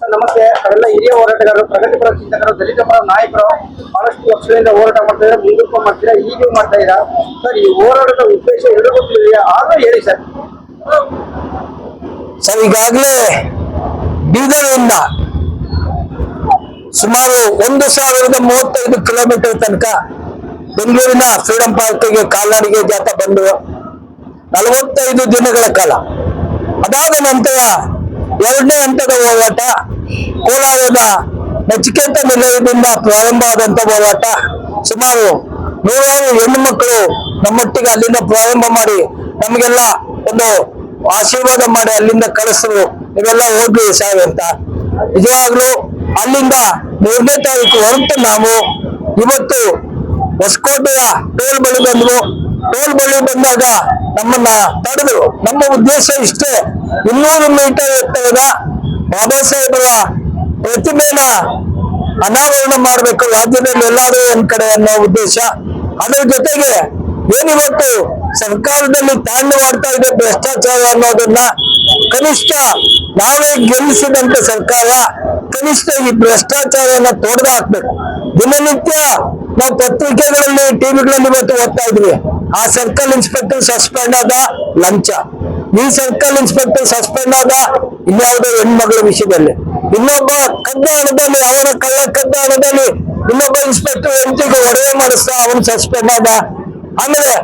ನಮಸ್ತೆ. ಅವೆಲ್ಲ ಹಿರಿಯ ಹೋರಾಟಗಾರರು, ಪ್ರಗತಿಪರ ಚಿಂತಕರು ದಲಿತ ಪರ ನಾಯಕರು, ಬಹಳಷ್ಟು ವರ್ಷಗಳಿಂದ ಹೋರಾಟ ಮಾಡ್ತಿದ್ದಾರೆ ಮುಂದಕ್ಕೂ ಮಾಡ್ತೀರಾ ಈಗೂ ಮಾಡ್ತಾ ಇದ್ದೀರಾ? ಸರ್, ಈ ಹೋರಾಟದ ಉದ್ದೇಶ ಎಲ್ಲರಿಗೂ ತಿಳಿದಿದೆ ಆದ್ರೂ ಹೇಳಿ ಸರ್. ಸರ್, ಈಗಾಗಲೇ ಬೀದರ್ನಿಂದ ಸುಮಾರು ಒಂದು ಸಾವಿರದ ಮೂವತ್ತೈದು ಕಿಲೋಮೀಟರ್ ತನಕ ಬೆಂಗಳೂರಿನ ಫ್ರೀಡಂ ಪಾರ್ಕ್ಗೆ, ಕಾಲ್ನಡಿಗೆ ಜಾಥಾ ಬಂದು ನಲವತ್ತೈದು ದಿನಗಳ ಕಾಲ ಅದಾದ ನಂತರ ಎರಡನೇ ಹಂತದ ಹೋರಾಟ, ಕೋಲಾರದ ನಚಿಕೇತ ನಿಲಯದಿಂದ ಪ್ರಾರಂಭ ಆದಂತ ಹೋರಾಟ. ಸುಮಾರು ನೂರಾರು ಹೆಣ್ಣು ಮಕ್ಕಳು ನಮ್ಮೊಟ್ಟಿಗೆ ಅಲ್ಲಿಂದ ಪ್ರಾರಂಭ ಮಾಡಿ ನಮಗೆಲ್ಲ ಒಂದು ಆಶೀರ್ವಾದ ಮಾಡಿ ಅಲ್ಲಿಂದ ಕಳಿಸಿದ್ರು ನೀವೆಲ್ಲ ಹೋಗ್ಲಿ ಸಾಹೇಬ್ ಅಂತ. ನಿಜವಾಗ್ಲು ಅಲ್ಲಿಂದ ಮೂರನೇ ತಾರೀಕು ಹೊರಟು ನಾವು ಇವತ್ತು ಹೊಸಕೋಟೆಯ ಟೋಲ್ ಬಳಿ ಬಂದ್ವು. ಟೋಲ್ ಬಳಿ ಬಂದಾಗ ನಮ್ಮನ್ನ ತಡೆದು ನಮ್ಮ ಉದ್ದೇಶ ಇಷ್ಟೇ. ಇನ್ನೂರು ಮೀಟರ್ ಎತ್ತರದ ಬಾಬಾ ಸಾಹೇಬರ ಪ್ರತಿಮೆನ ಅನಾವರಣ ಮಾಡಬೇಕು ರಾಜ್ಯದಲ್ಲಿ ಎಲ್ಲಾದ್ರೂ ಒಂದ್ ಕಡೆ ಅನ್ನೋ ಉದ್ದೇಶ. ಅದರ ಜೊತೆಗೆ ಏನಿವತ್ತು ಸರ್ಕಾರದಲ್ಲಿ ತಾಂಡವಾಡ್ತಾ ಇದೆ ಭ್ರಷ್ಟಾಚಾರ ಅನ್ನೋದನ್ನ ಕನಿಷ್ಠ ನಾವೇ ಗೆಲ್ಲಿಸಿದಂತ ಸರ್ಕಾರ ಕನಿಷ್ಠ ಈ ಭ್ರಷ್ಟಾಚಾರನ ತೊಡೆದು ಹಾಕ್ಬೇಕು ದಿನನಿತ್ಯ ನಾವು ಪತ್ರಿಕೆಗಳಲ್ಲಿ ಟಿವಿಗಳಲ್ಲಿ ಇವತ್ತು ಓದ್ತಾ ಇದ್ವಿ. ಆ ಸರ್ಕಲ್ ಇನ್ಸ್ಪೆಕ್ಟರ್ ಸಸ್ಪೆಂಡ್ ಆದ ಲಂಚ. ಈ ಸರ್ಕಲ್ ಇನ್ಸ್ಪೆಕ್ಟರ್ ಸಸ್ಪೆಂಡ್ ಆದ ಇನ್ಯಾವುದೋ ಹೆಣ್ಮಗಳ ವಿಷಯದಲ್ಲಿ. ಇನ್ನೊಬ್ಬ ಕದ್ದ ಹಣದಲ್ಲಿ ಅವರ ಕಳ್ಳ ಕದ್ದ ಹಣದಲ್ಲಿ ಇನ್ನೊಬ್ಬ ಇನ್ಸ್ಪೆಕ್ಟರ್ ಎಂಟಿಗೆ ಒಡೆಯ ಮಾಡಿಸ್ತಾ ಅವನು ಸಸ್ಪೆಂಡ್ ಆದ. ಆಮೇಲೆ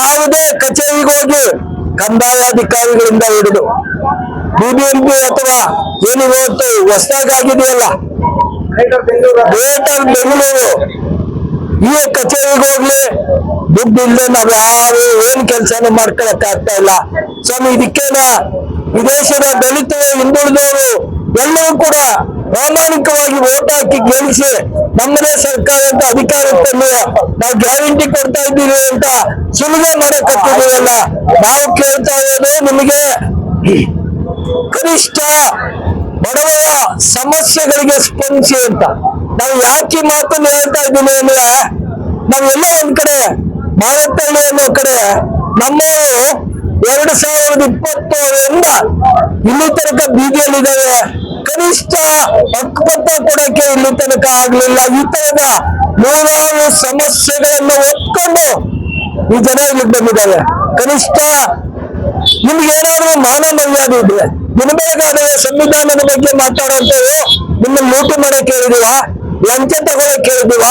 ಯಾವುದೇ ಕಚೇರಿಗೆ ಹೋಗಿ ಕಂದಾಯ ಅಧಿಕಾರಿಗಳಿಂದ ಹಿಡಿದು ಬಿಬಿಎಂಪಿ ಅಥವಾ ಏನಿವತ್ತು ಹೊಸದಾಗಿದೆಯಲ್ಲ ಗ್ರೇಟರ್ ಬೆಂಗಳೂರು ಗ್ರೇಟರ್ ಬೆಂಗಳೂರು ಈ ಕಚೇರಿಗೆ ಹೋಗ್ಲಿ ದುಡ್ಡು ಇಲ್ಲದೆ ನಾವು ಯಾರು ಏನ್ ಕೆಲಸನೂ ಮಾಡ್ಕೊಳಕ್ ಆಗ್ತಾ ಇಲ್ಲ. ಸ್ವಾಮಿ, ಇದಕ್ಕೇನ? ವಿದೇಶದ ದಲಿತ ಹಿಂದುಳಿದವರು ಎಲ್ಲರೂ ಕೂಡ ಪ್ರಾಮಾಣಿಕವಾಗಿ ಓಟ್ ಹಾಕಿ ಗೆಲ್ಲಿಸಿ ನಮ್ಮದೇ ಸರ್ಕಾರ ಅಂತ ಅಧಿಕಾರಕ್ಕೆ ತಂದು ನಾವು ಗ್ಯಾರಂಟಿ ಕೊಡ್ತಾ ಇದ್ದೀವಿ ಅಂತ ಸುಲಭ ಮಾಡಕತ್ತಿದೀವಲ್ಲ ನಾವು ಕೇಳ್ತಾ ಇರೋದು ನಿಮಗೆ ಕನಿಷ್ಠ ಬಡವರ ಸಮಸ್ಯೆಗಳಿಗೆ ಸ್ಪಂದಿಸಿ ಅಂತ. ನಾವು ಯಾಕೆ ಮಾತು ಮಾತನ್ನು ಹೇಳ್ತಾ ಇದ್ದೀನಿ ಅಂದ್ರೆ ನಾವೆಲ್ಲೋ ಒಂದ್ ಕಡೆ, ಭಾರತ ಅನ್ನೋ ಕಡೆ ನಮ್ಮವರು ಎರಡು ಸಾವಿರದ ಇಪ್ಪತ್ತರಿಂದ ಇಲ್ಲಿ ತನಕ ಬೀದಿಯಲ್ಲಿದ್ದಾವೆ ಕನಿಷ್ಠ ಹಕ್ಕುಪತ್ರ ಕೊಡಕ್ಕೆ ಇಲ್ಲಿ ತನಕ ಆಗ್ಲಿಲ್ಲ. ಈ ತರದ ನೂರಾರು ಸಮಸ್ಯೆಗಳನ್ನು ಒತ್ಕೊಂಡು ಈ ಜನ ಇಲ್ಲಿಗೆ ಬಂದಿದ್ದಾರೆ. ಕನಿಷ್ಠ ನಿಮ್ಗೆ ಏನಾದ್ರೂ ಮಾನ ಮರ್ಯಾದೆ ನಿನ್ಬೇಕಾದ್ರೆ ಸಂವಿಧಾನದ ಬಗ್ಗೆ ಮಾತಾಡುವಂತವ್ರು ನಿಮ್ಮ ಲೂಟಿ ಮಾಡಕ್ ಹೇಳಿದೀವ ಲಂಚ ತಗೊಳಕ್ ಹೇಳಿದೀವ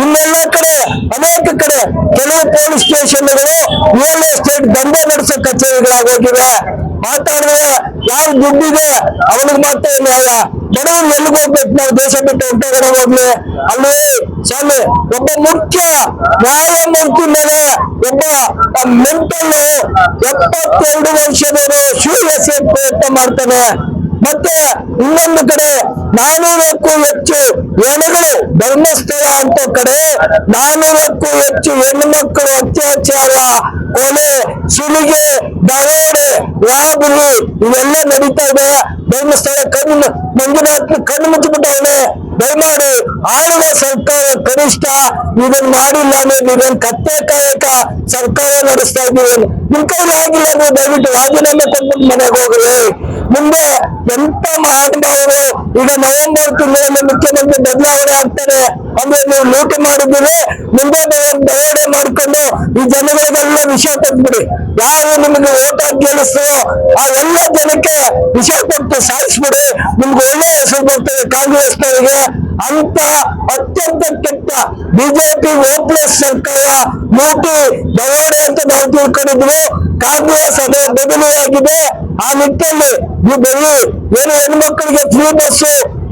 ಇನ್ನೆಲ್ಲ ಕಡೆ, ಅನೇಕ ಕಡೆ ಕೆಲವು ಪೊಲೀಸ್ ಸ್ಟೇಷನ್ಗಳು ರಿಯಲ್ ಎಸ್ಟೇಟ್ ದಂಧೆ ನಡೆಸೋ ಕಚೇರಿಗಳಾಗೋಗಿವೆ ಮಾತಾಡಿದ್ರೆ ಯಾವ ದುಡ್ಡಿದೆ ಅವನಿಗೆ ಮಾತ್ರ ನ್ಯಾಯ. ಬಡವರು ಎಲ್ಲಿಗೆ ಹೋಗ್ಬೇಕು ನಾವು ದೇಶ ಬಿಟ್ಟು ಹೊರಗಡೆ ಹೋಗ್ಲಿ ಅಲ್ಲಿ ಸ್ವಾಮಿ, ಒಬ್ಬ ಮುಖ್ಯ ನ್ಯಾಯಮೂರ್ತಿ ಮೇಲೆ ಒಬ್ಬ ಮೆಂಟಲ್ ಎಪ್ಪತ್ತೆರಡು ವರ್ಷದವರು ಶೂನ್ಯ ಸೇರ್ಪಡೆ ಮಾಡ್ತಾನೆ ಮತ್ತೆ ಇನ್ನೊಂದು ಕಡೆ ನಾನೂರಕ್ಕೂ ಹೆಚ್ಚು ಹೆಣಗಳು ಧರ್ಮಸ್ಥಳ ಅಂತ ಕಡೆ ನಾನೂರಕ್ಕೂ ಹೆಚ್ಚು ಹೆಣ್ಣು ಮಕ್ಕಳು ಅತ್ಯಾಚಾರ, ಕೊಲೆ, ಸುಲಿಗೆ, ದರೋಡೆ ರಾಬರಿ ಇವೆಲ್ಲ ನಡೀತಾ ಇದೆ. ಧರ್ಮಸ್ಥಳ ಕಣ್ಣು, ಮಂಜುನಾಥ್ ಕಣ್ಣು ಮುಚ್ಚಿಬಿಟ್ಟವನೆ. ದಯಮಾಡಿ ಆಳುವ ಸರ್ಕಾರ ಕನಿಷ್ಠ ಇದನ್ನ ಮಾಡಿಲ್ಲ ಅಂದ್ರೆ ನೀವೇನ್ ಕತ್ತೆ ಕಾಯಕ ಸರ್ಕಾರ ನಡೆಸ್ತಾ ಇದ್ದೀವಿ ನಿಮ್ ಕೈಲಿ ಆಗಿಲ್ಲ ಅಂದ್ರೆ ದಯವಿಟ್ಟು ರಾಜೀನಾಮೆ ಕೊಟ್ಬಿಟ್ಟು ಮನೆಗೆ ಹೋಗ್ರಿ. ಮುಂದೆ ಎಂತ ಮಹಾನುಭಾವರು ಈಗ ನವೆಂಬರ್ ತಿಂಗಳಲ್ಲಿ ಮುಖ್ಯಮಂತ್ರಿ ಬದಲಾವಣೆ ಆಗ್ತಾರೆ. ಅಂದ್ರೆ ನೀವು ಲೂಟಿ ಮಾಡಿದ್ದೀರಿ, ಮುಂದೆ ದವಾಡೆ ಮಾಡ್ಕೊಂಡು ಈ ಜನಗಳಿಗೆಲ್ಲ ವಿಷ ಕೊಟ್ಬಿಡಿ ಯಾರು ನಿಮಗೆ ಓಟ್ ಗೆಲ್ಲಿಸ್ತೋ, ಆ ಎಲ್ಲ ಜನಕ್ಕೆ ವಿಷ ಕೊಟ್ಟು ಸಾಯಿಸ್ಬಿಡಿ ನಿಮ್ಗೆ ಒಳ್ಳೆ ಹೆಸರು ಬರ್ತದೆ ಕಾಂಗ್ರೆಸ್ನವರಿಗೆ. ಅಂತ ಅತ್ಯಂತ ಕೆಟ್ಟ ಬಿಜೆಪಿ ಓಪ್ಲೆಸ್ ಸರ್ಕಾರ ಲೂಟಿ ದವಾಡೆ ಅಂತ ನಾವು ತಿಳ್ಕೊಂಡಿದ್ವಿ. ಕಾಂಗ್ರೆಸ್ ಅದೇ ಬದಲಾಗಿದೆ ಆ ನಿಟ್ಟಲ್ಲಿ ನೀವು ಬರೀ ಏನು ಹೆಣ್ಮಕ್ಳಿಗೆ ಫ್ರೀ ಬಸ್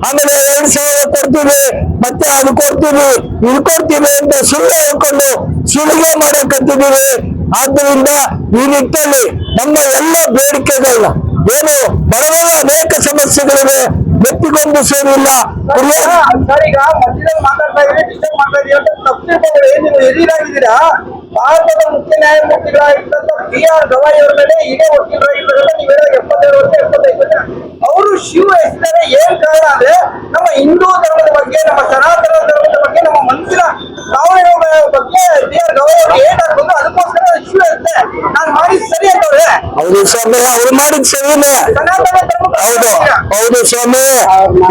ಆಮೇಲೆ ಎರಡ್ ಸಾವಿರ ಕೊಡ್ತೀವಿ ಮತ್ತೆ ಅದು ಕೊಡ್ತೀವಿ ಇದು ಕೊಡ್ತೀವಿ ಅಂತ ಸುಳ್ಳು ಹೇಳ್ಕೊಂಡು ಸುಲಿಗೆ ಮಾಡಕತ್ತಿದ್ದೀವಿ. ಆದ್ದರಿಂದ ಈ ನಿಟ್ಟಲ್ಲಿ ನಮ್ಮ ಎಲ್ಲ ಬೇಡಿಕೆಗಳನ್ನ ಏನು ಬಡವರ ಅನೇಕ ಸಮಸ್ಯೆಗಳಿವೆ, ವ್ಯಕ್ತಿಗೊಂದು ಸೇರಿಲ್ಲ. ಈಗ ಭಾರತದ ಮುಖ್ಯ ನ್ಯಾಯಮೂರ್ತಿಗಳಾಗಿದ್ದಂತ ಬಿ ಆರ್ ಗವಾಯಿ ಅವರ ಮೇಲೆ ಇದೇ ವಕೀಲರಾಗಿದ್ದಾರೆ ನೀವು ಹೇಳೋ ಎಪ್ಪತ್ತೆರಡು ವರ್ಷ ಎಪ್ಪತ್ತೈದು ವರ್ಷ. ಅವರು ಶಿವ ಹೆಸರೇ ಏನ್ ಕಾರಣ ಅಂದ್ರೆ ನಮ್ಮ ಹಿಂದೂ ಧರ್ಮದ ಬಗ್ಗೆ ನಮ್ಮ ಸನಾತನ ಧರ್ಮದ ಬಗ್ಗೆ ನಮ್ಮ ಮನಸ್ಸಿನ ಭಾವನೆಗಳ ಬಗ್ಗೆ ಬಿ ಆರ್ ಗವಾಯಿ ಅವರು ಏನ್ ಹಾಕೊಂಡು ಅದಕ್ಕೋಸ್ಕರ ಶಿವ ಇರುತ್ತೆ ನಾನು ಮಾಡಿದ ಸರಿ ಅಂತವ್ರೆ ಹೌದು ಸ್ವಾಮಿ ಅವ್ರು ಮಾಡಿದ ಸರಿನೇ. ಸನಾತನ ಧರ್ಮ ಹೌದು ಹೌದು ಸ್ವಾಮಿ.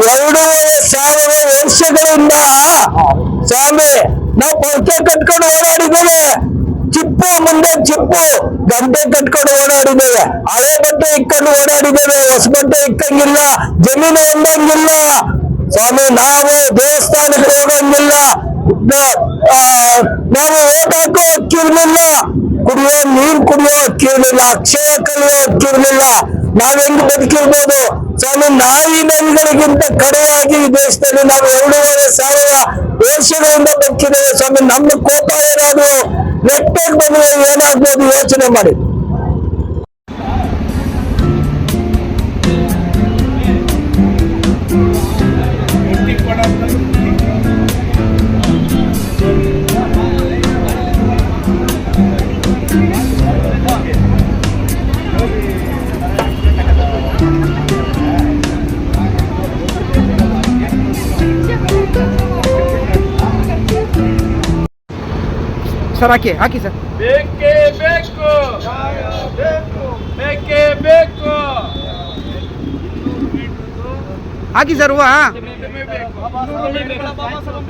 ಎರಡೂವರೆ ಸಾವಿರ ವರ್ಷಗಳಿಂದ ಸ್ವಾಮಿ ನಾವು ಪರ್ಕೆ ಕಟ್ಕೊಂಡು ಓಡಾಡಿದ್ದೇವೆ. ಚಿಪ್ಪು ಮುಂದೆ ಚಿಪ್ಪು, ಗಂಟೆ ಕಟ್ಕೊಂಡು ಓಡಾಡಿದ್ದೇವೆ. ಹಳೆ ಬಟ್ಟೆ ಇಕ್ಕೊಂಡು ಓಡಾಡಿದ್ದೇವೆ, ಹೊಸ ಬಟ್ಟೆ ಇಕ್ಕಂಗಿಲ್ಲ, ಜಮೀನು ಹೊಂದಂಗಿಲ್ಲ ಸ್ವಾಮಿ, ನಾವು ದೇವಸ್ಥಾನಕ್ಕೆ ಹೋಗಂಗಿಲ್ಲ. ನಾವು ಓಟ್ ಹಾಕೋ ಹಕ್ಕಿರ್ಲಿಲ್ಲ. ಕುಡಿಯೋ ನೀರ್ ಕುಡಿಯೋ ಹಕ್ಕಿರ್ಲಿಲ್ಲ. ಅಕ್ಷಯ ಕಲಿಯೋ ನಾವ್ ಹೆಂಗ್ ಬದುಕಿರ್ಬೋದು? ಸ್ವಾಮಿ, ನಾಯಿ ನರಿಗಳಿಗಿಂತ ಕಡೆಯಾಗಿ ಈ ದೇಶದಲ್ಲಿ ನಾವು ಎರಡೂವರೆ ಸಾವಿರ ವರ್ಷಗಳಿಂದ ಬದುಕಿದ್ದೇವೆ. ಸ್ವಾಮಿ, ನಮ್ಮ ಕೋಪ ಏನಾದ್ರು ನೆಟ್ಟಗೆ ಬಂದ್ರೆ ಏನಾಗ್ಬೋದು? ಯೋಚನೆ ಮಾಡಿ. ಸರ್ ಹಾಕಿ ಹಾಕಿ ಸರ್. ಬೇಕೇ ಬೇಕು. ಬೇಕೇ ಬೇಕು. ಹಾಕಿ ಸರ್ ಹೂವ.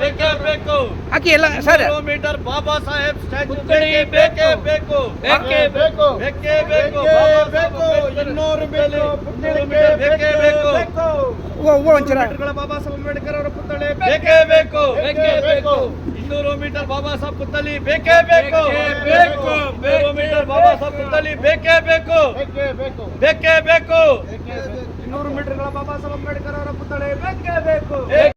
ಬೇಕೇ ಬೇಕು. ಹಾಕಿ ಎಲ್ಲ sir. Meter Baba Saheb statue. ಬೇಕೇ ಬೇಕು. ಬೇಕೇ. ಬೇಕು. ಬೇಕೇ ಬೇಕು. ಬೇಕು ಇನ್ನೂರು ಮೇಲೆ ಬೇಕೇ ಬೇಕು ಹೂವ ಹೂವ ಒಂಚೂರ ಬಾಬಾ ಸಾಹೇಬ್ ಅಂಬೇಡ್ಕರ್ ಅವರ ಪುತ್ಥಳಿ. ಬೇಕೇ ಬೇಕು ಬೇಕೇ. ಬೇಕು. ಮೀಟರ್ ಬಾಬಾ ಸಾಹೇಬ್ ಪುತ್ತಲಿ ಬೇಕೇ ಬೇಕು. ಬೇಕು ಮೀಟರ್ ಬಾಬಾ ಸಾಹೇಬ್ ಪುತ್ತಲಿ ಬೇಕೇ ಬೇಕು. ಬೇಕೇ ಬೇಕು. ಇನ್ನೂರು ಮೀಟರ್ಗಳ ಬಾಬಾ ಸಾಹೇಬ್ ಅಂಬೇಡ್ಕರ್ ಅವರ ಪುತ್ಥಳಿ ಬೇಕೇ. ಬೇಕು